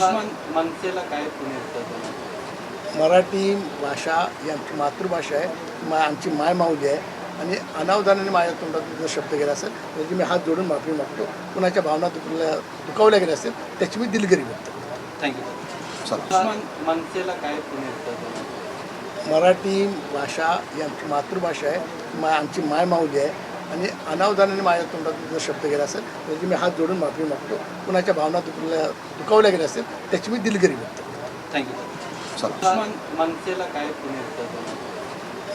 मनसेला काय मराठी भाषा ही आमची मातृभाषा आहे. मा आमची माय माऊली आहे. आणि अनावधानाने माझ्या तोंडातून जर शब्द गेला असेल त्याची मी हात जोडून माफी मागतो. कुणाच्या भावना दुखल्या दुखावल्या गेल्या असेल त्याची मी दिलगिरी व्यक्त थँक्यू मनसेला काय पुणे मराठी भाषा ही आमची मातृभाषा आहे. मा आमची माय माऊली आहे. आणि अनावधानाने माझ्या तोंडातून जर शब्द गेला असेल त्याची मी हात जोडून माफी मागतो कुणाच्या भावना दुखल्या दुखावल्या गेल्या असेल त्याची मी दिलगिरी व्यक्त करतो. थँक्यू काय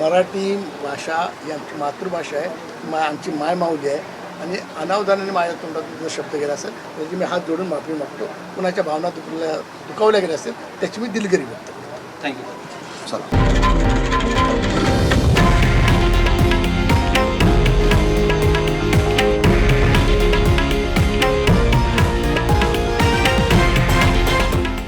मराठी भाषा ही आमची मातृभाषा आहे मा आमची माय माऊली आहे. आणि अनावधानाने माझ्या तोंडातून जर शब्द गेला असेल त्याची मी हात जोडून माफी मागतो कुणाच्या भावना दुखल्या दुखावल्या गेल्या असेल त्याची मी दिलगिरी व्यक्त करतो. थँक्यू चला.